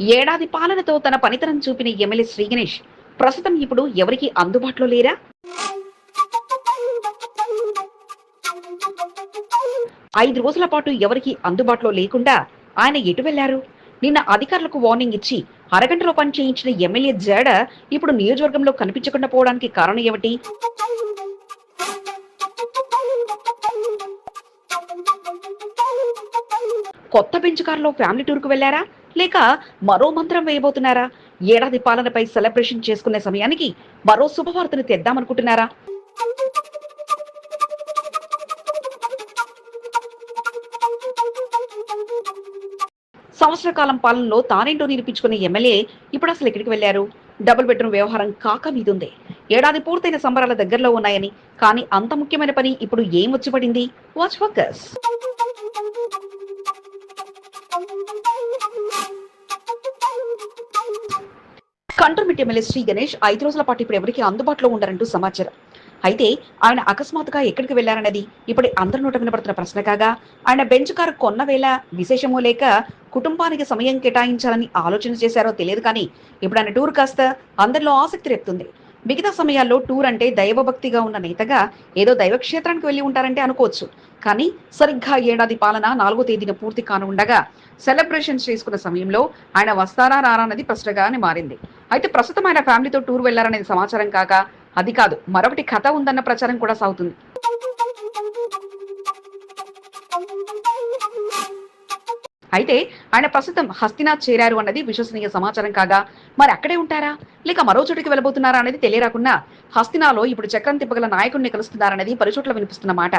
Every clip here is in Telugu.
ఏడాది పాలనతో తన పనితనం చూపిన ఎమ్మెల్యే శ్రీ గణేష్ ప్రస్తుతం ఇప్పుడు ఎవరికి అందుబాటులో లేరా? ఐదు రోజుల పాటు ఎవరికి అందుబాటులో లేకుండా ఆయన ఎటు వెళ్ళారు నిన్న అధికారులకు వార్నింగ్ ఇచ్చి అరగంటలో పని చేయించిన ఎమ్మెల్యే జడ ఇప్పుడు నియోజకవర్గంలో కనిపించకుండా పోవడానికి కారణం ఏమిటి? కొత్త బెంచ్ కారులో ఫ్యామిలీ టూర్కు వెళ్ళారా లేక మరో మంత్రం వేయబోతున్నారా? ఏడాది పాలనపై సెలబ్రేషన్ చేసుకునే సమయానికి మరో శుభవార్తను తెద్దామనుకుంటున్నారా? సంవత్సర కాలం పాలనలో తానేంటో నిరూపించుకునే ఎమ్మెల్యే ఇప్పుడు అసలు ఎక్కడికి వెళ్ళారు డబుల్ బెడ్రూమ్ వ్యవహారం కాక మీదుందే. ఏడాది పూర్తయిన సంబరాల దగ్గరలో ఉన్నాయని కానీ అంత ముఖ్యమైన పని ఇప్పుడు ఏం వచ్చి పడింది? Watch focus cantonment MLA Shri Ganesh ఐదు రోజుల పాటు ఇప్పుడు ఎవరికి అందుబాటులో ఉండరంటూ సమాచారం. అయితే ఆయన అకస్మాత్తుగా ఎక్కడికి వెళ్ళారన్నది ఇప్పుడు అందరి నోట వినపడుతున్న ప్రశ్న కాగా ఆయన బెంచ్ కారు కొన్న వేళ విశేషమో లేక కుటుంబానికి సమయం కేటాయించాలని ఆలోచన చేశారో తెలియదు కానీ ఇప్పుడు ఆయన టూర్ కాస్త అందరిలో ఆసక్తి రేపుతుంది. మిగతా సమయాల్లో టూర్ అంటే దైవభక్తిగా ఉన్న నేతగా ఏదో దైవక్షేత్రానికి వెళ్ళి ఉంటారంటే అనుకోవచ్చు. కానీ సరిగ్గా ఏడాది పాలన నాలుగో తేదీన పూర్తి కానుండగా సెలబ్రేషన్స్ చేసుకున్న సమయంలో ఆయన వస్తారా రారా అన్నది ప్రశ్నగానే మారింది. అయితే ప్రస్తుతం ఆయన ఫ్యామిలీతో టూర్ వెళ్ళారనేది సమాచారం కాక అది కాదు మరొకటి కథ ఉందన్న ప్రచారం కూడా సాగుతుంది. అయితే ఆయన ప్రస్తుతం హస్తినాథ్ చేరారు అన్నది విశ్వసనీయ సమాచారం కాగా మరి అక్కడే ఉంటారా? లేక మరో చోటికి వెళ్ళబోతున్నారా అనేది తెలియరాకున్నా హస్తినాలో ఇప్పుడు చక్రం తిప్పగల నాయకుడిని కలుస్తున్నారనేది పలుచోట్ల వినిపిస్తున్న మాట.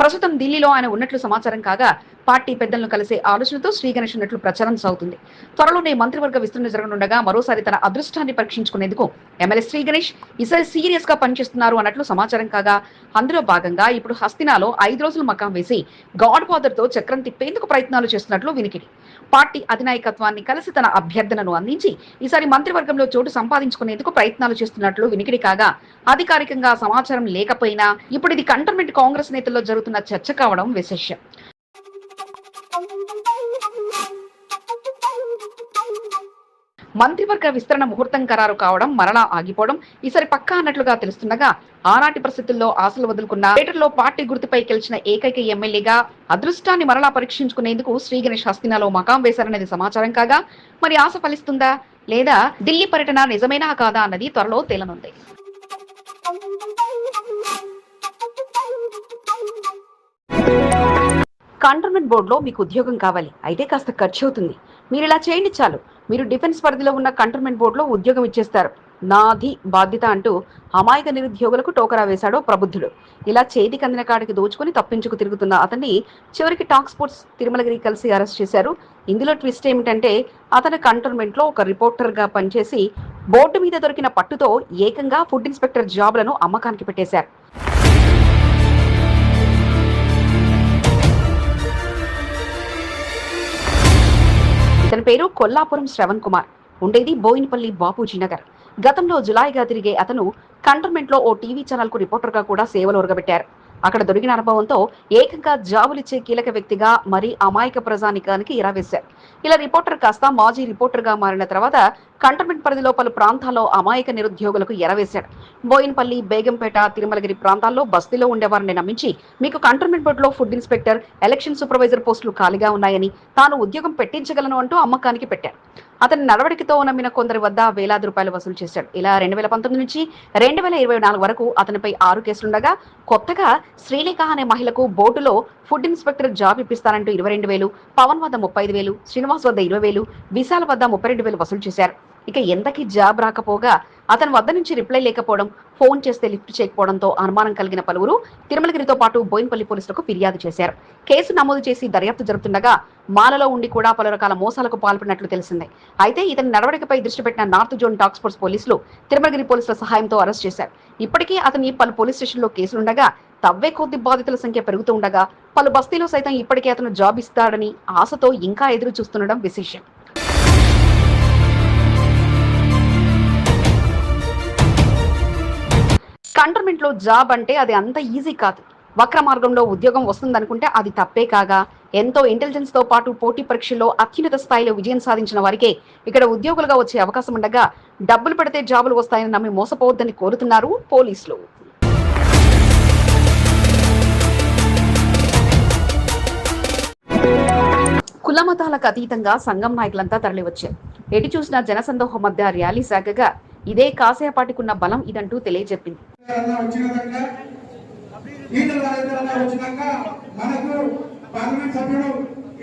ప్రస్తుతం ఢిల్లీలో ఆయన ఉన్నట్లు సమాచారం కాగా పార్టీ పెద్దలను కలిసే ఆలోచనతో శ్రీ గణేష్ ఉన్నట్లు ప్రచారం సాగుతుంది. త్వరలోనే మంత్రివర్గ విస్తరణ జరగనుండగా మరోసారి తన అదృష్టాన్ని పరీక్షించుకునేందుకు ఎమ్మెల్యే శ్రీ గణేష్ ఈసారి సీరియస్గా పనిచేస్తున్నారు అన్నట్లు సమాచారం కాగా అందులో భాగంగా ఇప్పుడు హస్తినాలో ఐదు రోజులు మకాం వేసి గాడ్ ఫాదర్తో చక్రం తిప్పేందుకు ప్రయత్నాలు చేస్తున్నట్లు వినికిడి. పార్టీ అధినాయకత్వాన్ని కలిసి తన అభ్యర్థనను అందించి ఈసారి మంత్రివర్గంలో చోటు సంపాదించుకునేందుకు ప్రయత్నాలు చేస్తున్నట్లు వినికిడి కాగా అధికారికంగా సమాచారం లేకపోయినా ఇప్పుడు ఇది కంటర్మెంట్ కాంగ్రెస్ నేతల్లో జరుగుతున్న చర్చ కావడం విశేషం. మంత్రివర్గ విస్తరణ ముహూర్తం ఖరారు కావడం మరలా ఆగిపోవడం ఈసారి పక్కా అన్నట్లుగా తెలుస్తుండగా ఆనాటి పరిస్థితుల్లో ఆశలు వదులుకున్న పేటర్లో పార్టీ గుర్తుపై గెలిచిన ఏకైక ఎమ్మెల్యేగా అదృష్టాన్ని మరలా పరీక్షించుకునేందుకు శ్రీ గణేష్ హస్తినాలో మకాం వేశారనేది సమాచారం కాగా మరి ఆశ ఫలిస్తుందా? లేదా ఢిల్లీ పర్యటన నిజమేనా కాదా అన్నది త్వరలో తేలనుంది. కంటోన్మెంట్ బోర్డులో మీకు ఉద్యోగం కావాలి. అయితే కాస్త ఖర్చు అవుతుంది. మీరు ఇలా చేయండి చాలు. మీరు డిఫెన్స్ పరిధిలో ఉన్న కంటోన్మెంట్ బోర్డులో ఉద్యోగం ఇచ్చేస్తారు. నాది బాధ్యత అంటూ అమాయక నిరుద్యోగులకు టోకరా వేశాడో ప్రబుద్ధుడు. ఇలా చేతికి అందిన కాడికి దోచుకుని తప్పించుకు తిరుగుతున్న అతన్ని చివరికి టాక్ స్పోర్ట్స్ తిరుమలగిరి కలిసి అరెస్ట్ చేశారు. ఇందులో ట్విస్ట్ ఏమిటంటే అతను కంటోన్మెంట్లో ఒక రిపోర్టర్గా పనిచేసి బోర్డు మీద దొరికిన పట్టుతో ఏకంగా ఫుడ్ ఇన్స్పెక్టర్ జాబ్లను అమ్మకానికి పెట్టేశారు. ఇతని పేరు కొల్లాపురం శ్రవణ్ కుమార్. ఉండేది బోయినపల్లి బాపూజీ నగర్. గతంలో జులాయిగా తిరిగే అతను కంటర్మెంట్లో ఓ టీవీ ఛానల్కు రిపోర్టర్గా కూడా సేవలు ఒరగబెట్టారు. అక్కడ దొరికిన అనుభవంతో ఏకంగా జాబులిచ్చే కీలక వ్యక్తిగా మరి అమాయక ప్రజానికానికి ఇరవేశారు. ఇలా రిపోర్టర్ కాస్త మాజీ రిపోర్టర్గా మారిన తర్వాత కంటోన్మెంట్ పరిధిలో పలు ప్రాంతాల్లో అమాయక నిరుద్యోగులకు ఎరవేశాడు. బోయిన్పల్లి బేగంపేట తిరుమలగిరి ప్రాంతాల్లో బస్తీలో ఉండేవారిని నమ్మించి మీకు కంటోన్మెంట్ బోర్డులో ఫుడ్ ఇన్స్పెక్టర్ ఎలక్షన్ సూపర్వైజర్ పోస్టులు ఖాళీగా ఉన్నాయని తాను ఉద్యోగం పెట్టించగలను అంటూ అమ్మకానికి పెట్టారు. అతని నడవడికతో నమ్మిన కొందరి వద్ద వేలాది రూపాయలు వసూలు చేశాడు. ఇలా రెండు వేల పంతొమ్మిది నుంచి రెండు వేల ఇరవై నాలుగు వరకు అతనిపై ఆరు కేసులుండగా కొత్తగా శ్రీలేఖ అనే మహిళకు బోర్డులో ఫుడ్ ఇన్స్పెక్టర్ జాబ్ ఇప్పిస్తారంటూ ఇరవై రెండు వేలు పవన్ వద్ద ముప్పై ఐదు వేలు శ్రీనివాస్ వద్ద ఇరవై వేలు విశాల్ వద్ద ముప్పై రెండు వేలు వసూలు చేశారు. ఇక ఎంతకి జాబ్ రాకపోగా అతని వద్ద నుంచి రిప్లై లేకపోవడం ఫోన్ చేస్తే లిఫ్ట్ చేయకపోవడంతో అనుమానం కలిగిన పలువురు తిరుమలగిరితో పాటు బోయినపల్లి పోలీసులకు ఫిర్యాదు చేశారు. కేసు నమోదు చేసి దర్యాప్తు జరుగుతుండగా మాలలో ఉండి కూడా పలు రకాల మోసాలకు పాల్పడినట్లు తెలిసింది. అయితే ఇతని నడవడికపై దృష్టి పెట్టిన నార్త్ జోన్ టాక్స్ ఫోర్స్ పోలీసులు తిరుమలగిరి పోలీసుల సహాయంతో అరెస్ట్ చేశారు. ఇప్పటికీ అతని పలు పోలీస్ స్టేషన్లో కేసులుండగా తవ్వే కొద్ది బాధితుల సంఖ్య పెరుగుతూ ఉండగా పలు బస్తీలో సైతం ఇప్పటికే అతను జాబ్ ఇస్తాడని ఆశతో ఇంకా ఎదురు చూస్తుండడం విశేషం. కంటర్మెంట్లో జాబ్ అంటే అది అంత ఈజీ కాదు. వక్ర మార్గంలో ఉద్యోగం వస్తుందనుకుంటే అది తప్పే కాగా ఎంతో ఇంటెలిజెన్స్తో పాటు పోటీ పరీక్షల్లో అత్యున్నత స్థాయిలో విజయం సాధించిన వారికే ఇక్కడ ఉద్యోగులుగా వచ్చే అవకాశం ఉండగా డబ్బులు పెడితే జాబులు వస్తాయని నమ్మి మోసపోవద్దని కోరుతున్నారు పోలీసులు. కుల మతాలకు అతీతంగా సంఘం నాయకులంతా తరలివచ్చారు. ఎటు చూసినా జనసందోహం మధ్య ర్యాలీ సాగగా ఇదే కాసేపాటికున్న బలం ఇదంటూ తెలియజెప్పింది.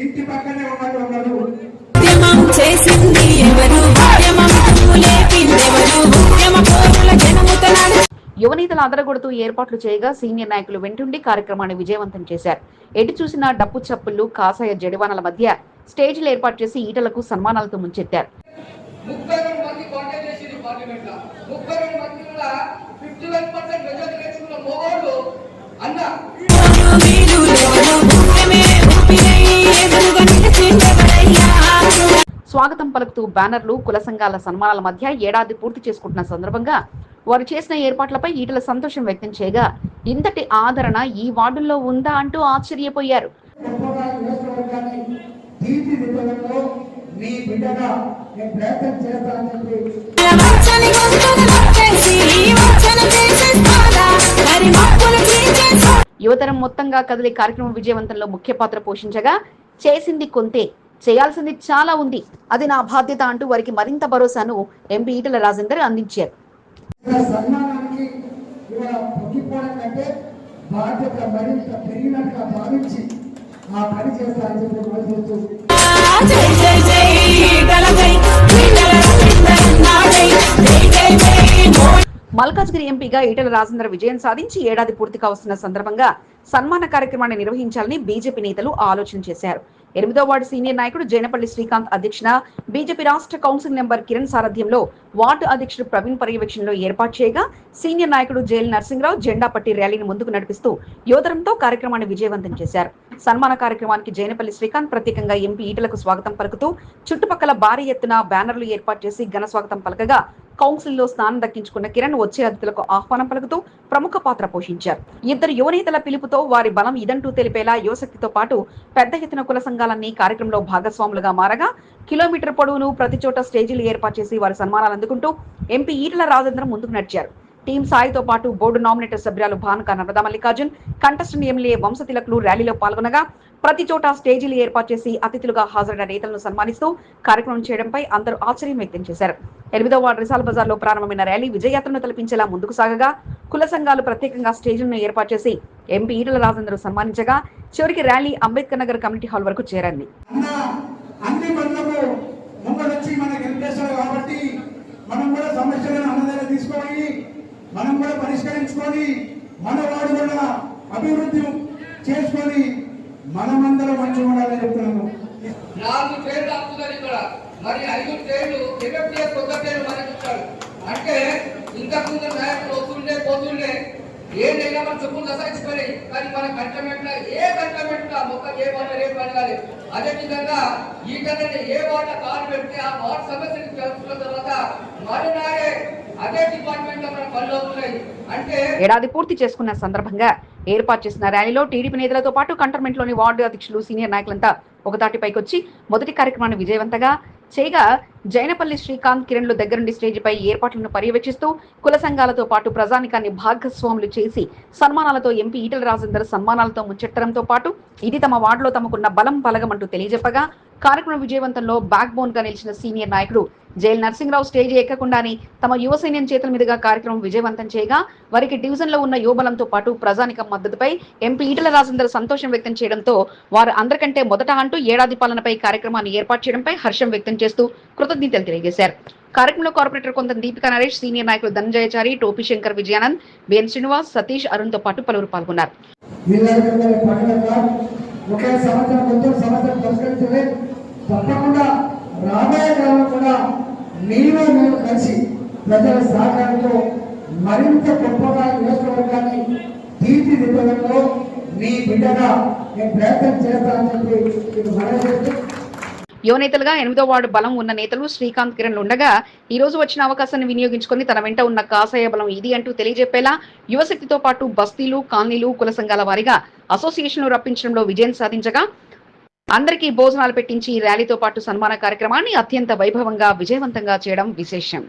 ఇంటి పక్కనే ఉన్నట్టు చేసింది ఎవరు? యువనేతలు అదరగొడుతూ ఏర్పాట్లు చేయగా సీనియర్ నాయకులు వెంటుండి కార్యక్రమాన్ని విజయవంతం చేశారు. ఎటు చూసినా డప్పు చప్పుళ్ళు కాసాయ జడివానల మధ్య స్టేజీలు ఏర్పాటు చేసి ఈటలకు సన్మానాలతో ముంచెత్తారు. పార్లమెంట్లో ముప్పై రెండు మంది ఫిఫ్టీ వన్ పర్సెంట్ మెజారిటీ తెచ్చుకున్న మోగోళ్ళు అన్న. స్వాగతం పలుకుతూ బ్యానర్లు కుల సంఘాల సన్మానాల మధ్య ఏడాది పూర్తి చేసుకుంటున్న సందర్భంగా వారు చేసిన ఏర్పాట్లపై ఈటల సంతోషం వ్యక్తం చేయగా ఇంతటి ఆదరణ ఈ వార్డుల్లో ఉందా అంటూ ఆశ్చర్యపోయారు. మీ బిడ్డగా నేను ప్రయత్నం చేస్తానని చెప్పి యువతరం మొత్తంగా కదిలే కార్యక్రమం విజయవంతంలో ముఖ్య పాత్ర పోషించగా చేసింది కొంతే. చేయాల్సింది చాలా ఉంది. అది నా బాధ్యత అంటూ వారికి మరింత భరోసాను ఎంపీ ఈటల రాజేందర్ అందించారు. ఇలా సన్మానానికి ఇవాళ పొక్కిపోవడం కంటే బాధ్యత మరింత పెరిగినట్టుగా భావించి ఆ పని చేస్తానని చెప్పి మల్కాజ్గిరి ఎంపీగా ఈటల రాజేంద్ర విజయం సాధించి ఏడాది పూర్తి కావస్తున్న సందర్భంగా సన్మాన కార్యక్రమాన్ని నిర్వహించాలని బీజేపీ నేతలు ఆలోచన చేశారు. ఎనిమిదో వార్డు సీనియర్ నాయకుడు జైనపల్లి శ్రీకాంత్ అధ్యక్షన బీజేపీ రాష్ట్ర కౌన్సిల్ నెంబర్ కిరణ్ సారథ్యంలో వార్డు అధ్యక్షుడు ప్రవీణ్ పర్యవేక్షణలో ఏర్పాటు చేయగా సీనియర్ నాయకుడు జైల్ నరసింహరావు జెండా పట్టి ర్యాలీని ముందుకు నడిపిస్తూ యోధరంతో కార్యక్రమాన్ని విజయవంతం చేశారు. సన్మాన కార్యక్రమానికి జైనపల్లి శ్రీకాంత్ ప్రత్యేకంగా ఎంపీ ఈటలకు స్వాగతం పలుకుతూ చుట్టుపక్కల భారీ ఎత్తున బ్యానర్లు ఏర్పాటు చేసి ఘన స్వాగతం పలకగా కౌన్సిల్లో స్థానం దక్కించుకున్న కిరణ్ వచ్చే అతిథులకు ఆహ్వానం పలుకుతూ ప్రముఖ పాత్ర పోషించారు. ఇద్దరు యువనేతల పిలుపుతో వారి బలం ఇదంటూ తెలిపేలా యువశక్తితో పాటు పెద్ద ఎత్తున కుల సంఘాలన్నీ కార్యక్రమంలో భాగస్వాములుగా మారగా కిలోమీటర్ పొడవును ప్రతి చోట స్టేజీలు ఏర్పాటు చేసి వారి సన్మానాలు అందుకుంటూ ఎంపీ ఈటల రాజేంద్రం ముందుకు నడిచారు. టీం సాయితో పాటు బోర్డు నామినేటర్ సభ్యురాలు భానుక నర్మదా మల్లికార్జున్ కంటెస్టెంట్ ఎమ్మెల్యే వంశతిలకులు ర్యాలీలో పాల్గొనగా ప్రతి చోట స్టేజీలు ఏర్పాటు చేసి అతిథులుగా హాజరైన నేతలను సన్మానిస్తూ కార్యక్రమం చేయడంపై అందరూ ఆశ్చర్యం వ్యక్తం చేశారు. ఎనిమిదో వార్డు రిసాల్ బజార్లో ప్రారంభమైన ర్యాలీ విజయయాత్రను తలపించేలా ముందుకు సాగగా కుల సంఘాలు ప్రత్యేకంగా స్టేజీలను ఏర్పాటు చేసి ఎంపీ ఈటల రాజేందర్ సన్మానించగా చివరికి rally Ambedkar Nagar committee hall వరకు చేరింది అన్ని పనులకు కాబట్టి మనం కూడా సమస్యలను తీసుకొని మనం కూడా పరిష్కరించుకొని మన వాడు కూడా అభివృద్ధి చేసుకొని మనమందరం మంచిగా ఉండాలని చెప్తున్నాను నాలుగు ట్రైన్లు ఆపుతున్నారు ఇక్కడ. మరి ఐదు పేర్లు ఎంఎఫ్టీఎస్ కొత్త ట్రైన్లు మనకి ఇచ్చాడు అంటే ఇంతకు ముందు నాయకులు వస్తుండే పోతుండే. ఏదైనా మన చెప్పులు దసాయించిపోయినాయి కానీ మన కంటమెంట్ ఏ కంటమెంట్ మొక్క ఏ వాట ఏ పని కాలేదు. ఈ కన్నా ఏ వాట కాలు పెడితే ఆ వాట సమస్యని తెలుసుకున్న తర్వాత మరునాడే అదే డిపార్ట్మెంట్లో పనులు అవుతున్నాయి. అంటే ఏడాది పూర్తి చేసుకున్న సందర్భంగా ఏర్పాటు చేసిన ర్యాలీలో టీడీపీ నేతలతో పాటు కంటర్మెంట్లోని వార్డు అధ్యక్షులు సీనియర్ నాయకులంతా ఒకతాటిపైకొచ్చి మొదటి కార్యక్రమాన్ని విజయవంతంగా చేయగా జైనపల్లి శ్రీకాంత్ కిరణ్లు దగ్గరుండి స్టేజిపై ఏర్పాట్లను పర్యవేక్షిస్తూ కుల సంఘాలతో పాటు ప్రజానికాన్ని భాగస్వాములు చేసి సన్మానాలతో ఎంపీ ఈటల రాజేందర్ సన్మానాలతో ముచ్చెట్టడంతో పాటు ఇది తమ వార్డులో తమకున్న బలం బలగమంటూ తెలియజెప్పగా కార్యక్రమం విజయవంతంలో బ్యాక్ బోన్గా నిలిచిన సీనియర్ నాయకుడు జైల్ నరసింహరావు స్టేజ్ ఎక్కకుండానే తమ యువ సైన్యం చేతుల మీదుగా కార్యక్రమం విజయవంతం చేయగా వారికి డివిజన్లో ఉన్న యువబలంతో పాటు ప్రజానికం మద్దతుపై ఎంపీ ఈటల రాజేందర్ సంతోషం వ్యక్తం చేయడంతో వారు అందరికంటే మొదట అంటూ ఏడాది పాలనపై కార్యక్రమాన్ని ఏర్పాటు చేయడంపై హర్షం వ్యక్తం చేస్తూ కృతజ్ఞతలు తెలియజేశారు. కార్యక్రమంలో కార్పొరేటర్ కొంత దీపికా నరేష్ సీనియర్ నాయకులు ధనంజయచారి టోపీ శంకర్ విజయానంద్ బిఎన్ శ్రీనివాస్ సతీష్ అరుణ్తో పాటు పలువురు పాల్గొన్నారు. ఒకే సంవత్సరం సంవత్సరం తప్పకుండా రాబోయే కాలం కూడా మీరు నేను కలిసి ప్రజల సహకారంతో మరింత గొప్పగా నియోజకవర్గాన్ని తీర్చిదిద్దడంలో నీ బిడ్డగా నేను ప్రయత్నం చేస్తానని చెప్పి మీకు మనవి చేస్తూ యువనేతలుగా ఎనిమిదో వార్డు బలం ఉన్న నేతలు శ్రీకాంత్ కిరణ్ ఉండగా ఈ రోజు వచ్చిన అవకాశాన్ని వినియోగించుకుని తన వెంట ఉన్న కాసాయ బలం ఇది అంటూ తెలియజెప్పేలా యువశక్తితో పాటు బస్తీలు కాలనీలు కుల సంఘాల వారిగా అసోసియేషన్లు రప్పించడంలో విజయం సాధించగా అందరికీ భోజనాలు పెట్టించి ర్యాలీతో పాటు సన్మాన కార్యక్రమాన్ని అత్యంత వైభవంగా విజయవంతంగా చేయడం విశేషం.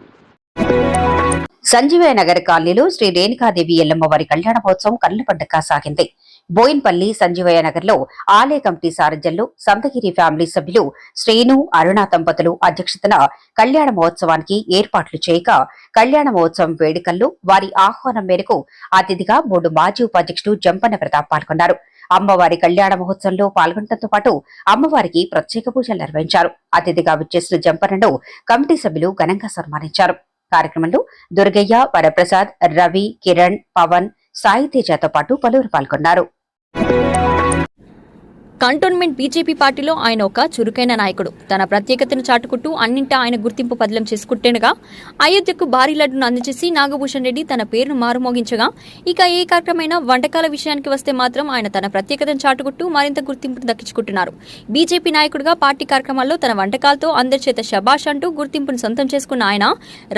సంజీవయ్య నగర్ కాలనీలో శ్రీ రేణుకాదేవి ఎల్లమ్మ వారి కళ్యాణ మహోత్సవం కళ్ళ పండుగ సాగింది. బోయిన్పల్లి సంజీవయ్య నగర్లో ఆలయ కమిటీ సారథ్యంలో సంతగిరి ఫ్యామిలీ సభ్యులు శ్రీను అరుణ దంపతులు అధ్యక్షతన కళ్యాణ మహోత్సవానికి ఏర్పాట్లు చేయగా కళ్యాణ మహోత్సవం వేడుకల్లో వారి ఆహ్వానం మేరకు అతిథిగా మూడు మాజీ ఉపాధ్యక్షుడు జంపన్న ప్రతాప్ పాల్గొన్నారు. అమ్మవారి కళ్యాణ మహోత్సవంలో పాల్గొనడంతో పాటు అమ్మవారికి ప్రత్యేక పూజలు నిర్వహించారు. అతిథిగా విచ్చేసిన జంపన్నను కమిటీ సభ్యులు ఘనంగా సన్మానించారు. కార్యక్రమంలో దుర్గయ్య వరప్రసాద్ రవి కిరణ్ పవన్ సాయి తేజతో పాటు పలువురు పాల్గొన్నారు. కంటోన్మెంట్ బీజేపీ పార్టీలో ఆయన ఒక చురుకైన నాయకుడు. తన ప్రత్యేకతను చాటుకుంటూ అన్నింటా ఆయన గుర్తింపు పదిలం చేసుకుంటేనగా అయోధ్యకు భారీ లడ్డును అందజేసి నాగభూషణ్ రెడ్డి తన పేరును మారుమోగించగా ఇక ఏ కార్యక్రమైనా వంటకాల విషయానికి వస్తే మాత్రం ఆయన తన ప్రత్యేకతను చాటుకుంటూ మరింత గుర్తింపును దక్కించుకుంటున్నారు. బీజేపీ నాయకుడిగా పార్టీ కార్యక్రమాల్లో తన వంటకాలతో అందరి చేత శబాష్ అంటూ గుర్తింపును సొంతం చేసుకున్న ఆయన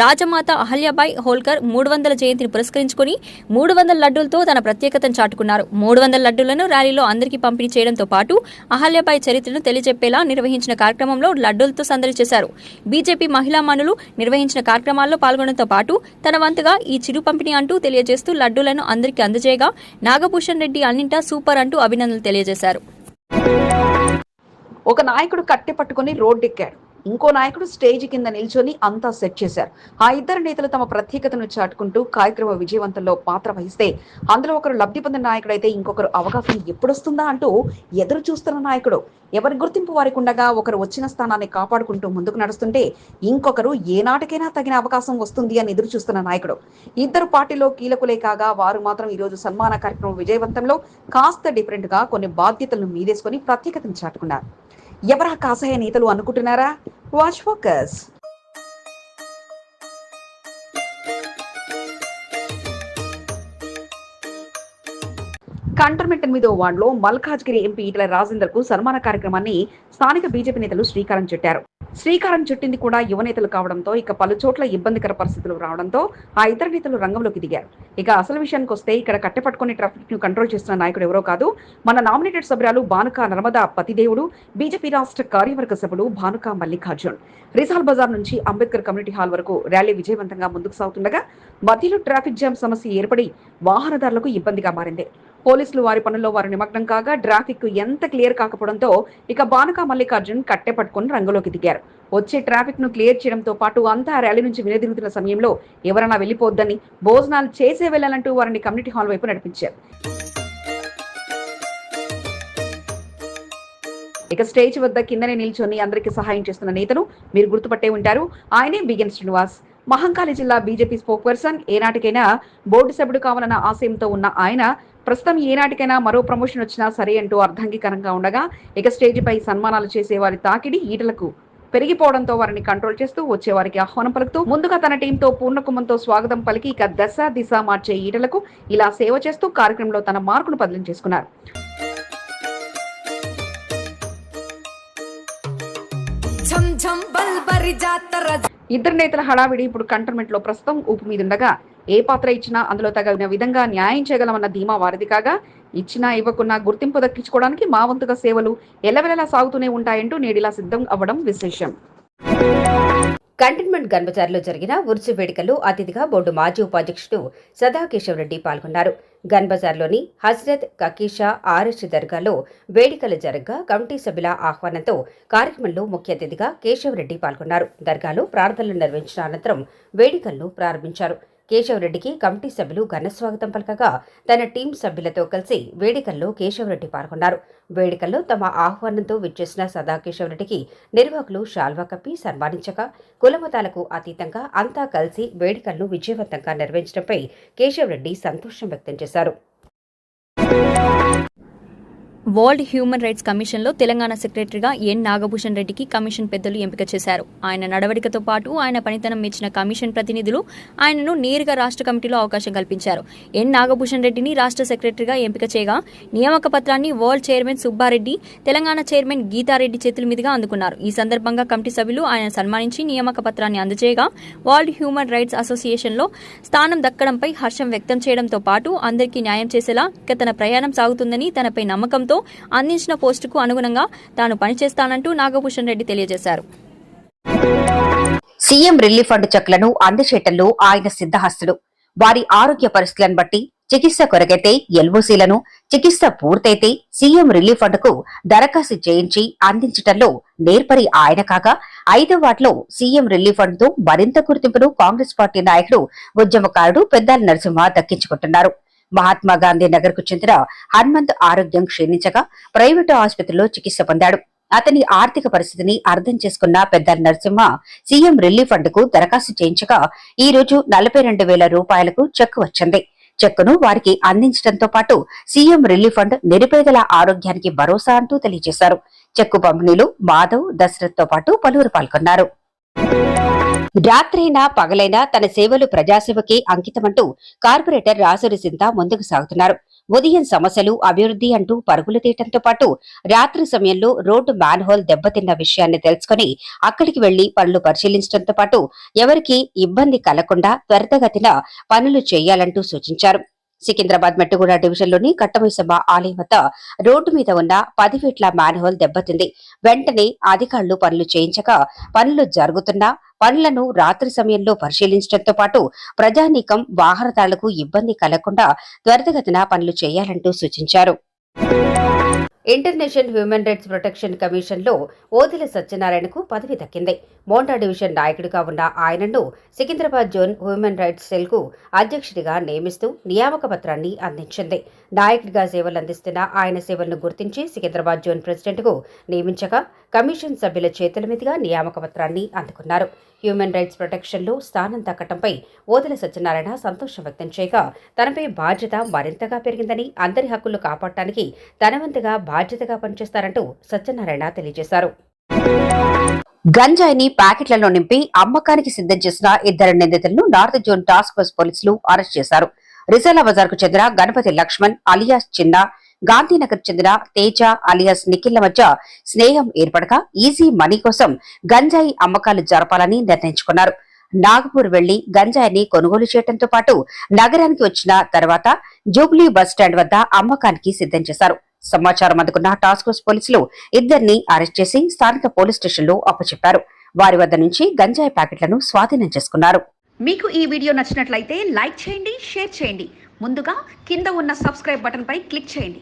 రాజమాత అహల్యాబాయ్ హోల్కర్ మూడు వందల జయంతిని పురస్కరించుకుని మూడు వందల లడ్డూలతో తన ప్రత్యేకతను చాటుకున్నారు. మూడు వందల లడ్డూలను ర్యాలీలో అందరికీ పంపిణీ చేయడంతో పాటు అహల్యాబాయ్ చరిత్రను తెలియజెప్పేలా నిర్వహించిన కార్యక్రమంలో లడ్డూలతో సందడి చేశారు. బీజేపీ మహిళా మనులు నిర్వహించిన కార్యక్రమాల్లో పాల్గొనడంతో పాటు తన వంతుగా ఈ చిరు పంపిణీ అంటూ తెలియజేస్తూ లడ్డూలను అందరికీ అందజేయగా నాగభూషణ్ రెడ్డి అన్నింటా సూపర్ అంటూ అభినందనలు తెలియజేశారు. ఒక నాయకుడు కట్టె పట్టుకుని రోడ్డెక్కాడు. ఇంకో నాయకుడు స్టేజ్ కింద నిల్చొని అంతా సెట్ చేశారు. ఆ ఇద్దరు నేతలు తమ ప్రత్యేకతను చాటుకుంటూ కార్యక్రమ విజయవంతంలో పాత్ర వహిస్తే అందులో ఒకరు లబ్ధి పొందిన నాయకుడైతే ఇంకొకరు అవకాశం ఎప్పుడొస్తుందా అంటూ ఎదురు చూస్తున్న నాయకుడు. ఎవరి గుర్తింపు వారికి ఉండగా ఒకరు వచ్చిన స్థానాన్ని కాపాడుకుంటూ ముందుకు నడుస్తుంటే ఇంకొకరు ఏనాటికైనా తగిన అవకాశం వస్తుంది అని ఎదురు చూస్తున్న నాయకుడు. ఇద్దరు పార్టీలో కీలకులే కాగా వారు మాత్రం ఈ రోజు సన్మాన కార్యక్రమం విజయవంతంలో కాస్త డిఫరెంట్గా కొన్ని బాధ్యతలను మీదేసుకొని ప్రత్యేకతను చాటుకున్నారు. ఎవరా కాసాయ నేతలు అనుకుంటున్నారా? వాచ్ ఫోకస్ కంటర్మెంట్ ఎనిమిదో వార్డులో మల్కాజ్గిరి ఎంపీ ఈటల రాజేందర్కు సన్మాన కార్యక్రమాన్ని స్థానిక బీజేపీ నేతలు శ్రీకారం చుట్టారు. శ్రీకారం చుట్టింది కూడా యువ నేతలు కావడంతో ఇక పలు చోట్ల ఇబ్బందికర పరిస్థితులు రావడంతో ఆ ఇతర నేతలు రంగంలోకి దిగారు. ఇక అసలు విషయానికి వస్తే ఇక్కడ కట్టెపట్టుకుని ట్రాఫిక్ను కంట్రోల్ చేస్తున్న నాయకుడు ఎవరో కాదు మన నామినేటెడ్ సభ్యురాలు భానుక నర్మదా పతిదేవుడు బీజేపీ రాష్ట్ర కార్యవర్గ సభ్యుడు భానుక మల్లికార్జున్. రిసాల్ బజార్ నుంచి అంబేద్కర్ కమ్యూనిటీ హాల్ వరకు ర్యాలీ విజయవంతంగా ముందుకు సాగుతుండగా మధ్యలో ట్రాఫిక్ జామ్ సమస్య ఏర్పడి వాహనదారులకు ఇబ్బందిగా మారింది. పోలీసులు వారి పనుల్లో వారు నిమగ్నం కాగా ట్రాఫిక్ ఎంత క్లియర్ కాకపోవడంతో ఇక బానుక మల్లికార్జున్ కట్టె పట్టుకుని రంగులోకి దిగారు. వచ్చే ట్రాఫిక్ను క్లియర్ చేయడంతో పాటు అంతా ర్యాలీ నుంచి వినదిరుగుతున్న సమయంలో ఎవరైనా వెళ్ళిపోద్దని భోజనాలు చేసే వెళ్ళాలంటూ వారిని కమ్యూనిటీ హాల్ వైపు నడిపించారు. ఇక స్టేజ్ వద్ద కిందనే నిల్చొని అందరికీ సహాయం చేస్తున్న నేతను మీరు గుర్తుపట్టే ఉంటారు. ఆయనే బిగన్ శ్రీనివాస్. మహంకాళి జిల్లా బీజేపీ స్పోక్ పర్సన్ ఏనాటికైనా బోర్డు సభ్యుడు కావాలన్న ఆశయంతో ఉన్న ఆయన ప్రస్తుతం ఏనాటికైనా మరో ప్రమోషన్ వచ్చినా సరే అంటూ అర్ధాంగీకరంగా ఉండగా ఇక స్టేజిపై సన్మానాలు చేసే వారి తాకిడి ఈటలకు పెరిగిపోవడంతో వారిని కంట్రోల్ చేస్తూ వచ్చేవారికి ఆహ్వానం పలుకుతూ ముందుగా తన టీంతో పూర్ణకుమంతో స్వాగతం పలికి ఇక దశ దిశ మార్చే ఈటలకు ఇలా సేవ చేస్తూ కార్యక్రమంలో తన మార్కును బదిలీ చేసుకున్నారు. జాతర ఇద్దరు నేతల హడావిడి ఇప్పుడు కంటోన్మెంట్లో ప్రస్తుతం ఊపు మీదుండగా ఏ పాత్ర ఇచ్చినా అందులో తగిన విధంగా న్యాయం చేయగలమన్న ధీమా వారిది కాగా ఇచ్చినా ఇవ్వకున్నా గుర్తింపు దక్కించుకోవడానికి మా వంతుగా సేవలు ఎల్లవెల్లలా సాగుతూనే ఉంటాయంటూ నేడిలా సిద్ధం అవ్వడం విశేషం. కంటైన్మెంట్ గన్బజార్లో జరిగిన ఉర్సు వేడుకల్లో అతిథిగా బోర్డు మాజీ ఉపాధ్యక్షుడు సదాకేశవ్ రెడ్డి పాల్గొన్నారు. గన్బజార్లోని హజ్రత్ కకీషా ఆర్ఎస్ దర్గాలో వేడుకలు జరగగా కమిటీ సభ్యుల ఆహ్వానంతో కార్యక్రమంలో ముఖ్య అతిథిగా కేశవరెడ్డి పాల్గొన్నారు. దర్గాలో ప్రార్థనలు నిర్వహించిన అనంతరం వేడుకలను ప్రారంభించారు. కేశవరెడ్డికి కమిటీ సభ్యులు ఘన స్వాగతం పలకగా తన టీం సభ్యులతో కలిసి వేడుకల్లో కేశవరెడ్డి పాల్గొన్నారు. వేడుకల్లో తమ ఆహ్వానంతో విచ్చేసిన సదాకేశవరెడ్డికి నిర్వాహకులు షాల్వా కప్పి సన్మానించగా కులమతాలకు అతీతంగా అంతా కలిసి వేడుకలను విజయవంతంగా నిర్వహించడంపై కేశవరెడ్డి సంతోషం వ్యక్తం చేశారు. వరల్డ్ హ్యూమన్ రైట్స్ కమిషన్లో తెలంగాణ సెక్రటరీగా ఎన్ నాగభూషణ్ రెడ్డికి కమిషన్ పెద్దలు ఎంపిక చేశారు. ఆయన నడవడికతో పాటు ఆయన పనితనం మెచ్చిన కమిషన్ ప్రతినిధులు ఆయనను నేరుగా రాష్ట్ర కమిటీలో అవకాశం కల్పించారు. ఎన్ నాగభూషణ్ రెడ్డిని రాష్ట్ర సెక్రటరీగా ఎంపిక చేయగా నియామక పత్రాన్ని world chairman Subbareddy Telangana chairman Geetareddy చేతుల మీదుగా అందుకున్నారు. ఈ సందర్భంగా కమిటీ సభ్యులు ఆయన సన్మానించి నియామక పత్రాన్ని అందజేయగా వరల్డ్ హ్యూమన్ రైట్స్ అసోసియేషన్లో స్థానం దక్కడంపై హర్షం వ్యక్తం చేయడంతో పాటు అందరికీ న్యాయం చేసేలా ఇక తన ప్రయాణం సాగుతుందని తనపై నమ్మకంతో ఉండడంతో అందించిన పోస్టుకు అనుగుణంగా తాను పనిచేస్తానంటూ నాగభూషణ్ రెడ్డి తెలియజేశారు. సీఎం రిలీఫ్ ఫండ్ చెక్లను అందచేయటంలో ఆయన సిద్ధహస్తుడు. వారి ఆరోగ్య పరిస్థితులను బట్టి చికిత్స కొరకైతే ఎల్ఓసీలను చికిత్స పూర్తయితే సీఎం రిలీఫ్ ఫండ్కు దరఖాస్తు చేయించి అందించటంలో నేర్పరి ఆయన కాగా ఐదో వాటిలో సీఎం రిలీఫ్ ఫండ్తో మరింత గుర్తింపును కాంగ్రెస్ పార్టీ నాయకుడు ఉద్యమకారుడు పెద్దాల నరసింహ దక్కించుకుంటున్నారు. మహాత్మా గాంధీ నగర్కు చెందిన హనుమంత్ ఆరోగ్యం క్షీణించగా ప్రైవేటు ఆసుపత్రిలో చికిత్స పొందాడు. అతని ఆర్థిక పరిస్థితిని అర్థం చేసుకున్న పెద్ద నరసింహ సీఎం రిలీఫ్ ఫండ్కు దరఖాస్తు చేయించగా ఈ రోజు నలభై రెండు వేల రూపాయలకు చెక్ వచ్చింది. చెక్కును వారికి అందించడంతో పాటు సీఎం రిలీఫ్ ఫండ్ నిరుపేదల ఆరోగ్యానికి భరోసా అంటూ తెలియజేశారు. చెక్కు పంపిణీలు మాధవ్ దశరథ్తో పాటు పలువురు పాల్గొన్నారు. రాత్రైనా పగలైనా తన సేవలు ప్రజాసేవకే అంకితమంటూ కార్పొరేటర్ రాసూరి సింత ముందుకు సాగుతున్నారు. ఉదయం సమస్యలు అభివృద్ధి అంటూ పరుగులు తీయటంతో పాటు రాత్రి సమయంలో రోడ్డు మ్యాన్హోల్ దెబ్బతిన్న విషయాన్ని తెలుసుకుని అక్కడికి వెళ్ళి పనులు పరిశీలించడంతో పాటు ఎవరికీ ఇబ్బంది కలగకుండా త్వరితగతిన పనులు చేయాలంటూ సూచించారు. సికింద్రాబాద్ మెట్టుగూడ డివిజన్లోని కట్టమైసమ్మ ఆలయం వద్ద రోడ్డు మీద ఉన్న పది ఫీట్ల మ్యాన్హోల్ దెబ్బతింది. వెంటనే అధికారులు పనులు చేయించగా పనులు జరుగుతున్నా పనులను రాత్రి సమయంలో పరిశీలించడంతో పాటు ప్రజానీకం వాహనదారులకు ఇబ్బంది కలగకుండా త్వరితగతిన పనులు చేయాలంటూ సూచించారు. ఇంటర్నేషనల్ హ్యూమన్ రైట్స్ ప్రొటెక్షన్ కమిషన్లో ఓదిల సత్యనారాయణకు పదవి దక్కింది. మోండా డివిజన్ నాయకుడిగా ఉన్న ఆయనను సికింద్రాబాద్ జోన్ హ్యూమన్ రైట్స్ సెల్కు అధ్యక్షుడిగా నియమిస్తూ నియామక పత్రాన్ని అందించింది. నాయకుడిగా సేవలు అందిస్తున్న ఆయన సేవలను గుర్తించి సికింద్రాబాద్ జోన్ ప్రెసిడెంట్కు నియమించగా కమిషన్ సభ్యుల చేతుల మీదుగా నియామక పత్రాన్ని అందుకున్నారు. హ్యూమన్ రైట్స్ ప్రొటెక్షన్లో స్థానం దక్కటంపై ఓదెల సత్యనారాయణ సంతోషం వ్యక్తం చేయగా తనపై బాధ్యత మరింతగా పెరిగిందని అందరి హక్కులు కాపాడటానికి ధనవంతుగా బాధ్యతగా పనిచేస్తారంటూ సత్యనారాయణ తెలియజేశారు. గంజాయిని ప్యాకెట్లలో నింపి అమ్మకానికి సిద్ధం చేసిన ఇద్దరు నిందితులను నార్త్ జోన్ టాస్క్ ఫోర్స్ పోలీసులు అరెస్ట్ చేశారు. రిజాలా బజార్కు చెందిన గణపతి లక్ష్మణ్ అలియాస్ చిన్న గాంధీనగర్ చెందిన తేజ అలియాస్ నిఖిల్ల మధ్య స్నేహం ఏర్పడగా ఈజీ మనీ కోసం గంజాయి అమ్మకాలు జరపాలని నిర్ణయించుకున్నారు. నాగపూర్ వెళ్ళి గంజాయిని కొనుగోలు చేయడంతో పాటు నగరానికి వచ్చిన తర్వాత జూబ్లీ బస్ స్టాండ్ వద్ద అమ్మకానికి సిద్ధం చేశారు. సమాచారం అందుకున్న టాస్క్ ఫోర్స్ పోలీసులు ఇద్దరిని అరెస్ట్ చేసి స్థానిక పోలీస్ స్టేషన్లో అప్పచెప్పారు. వారి వద్ద నుంచి గంజాయి ప్యాకెట్లను స్వాధీనం చేసుకున్నారు. మీకు ఈ వీడియో నచ్చినట్లయితే లైక్ చేయండి షేర్ చేయండి. ముందుగా కింద ఉన్న సబ్స్క్రైబ్ బటన్పై క్లిక్ చేయండి.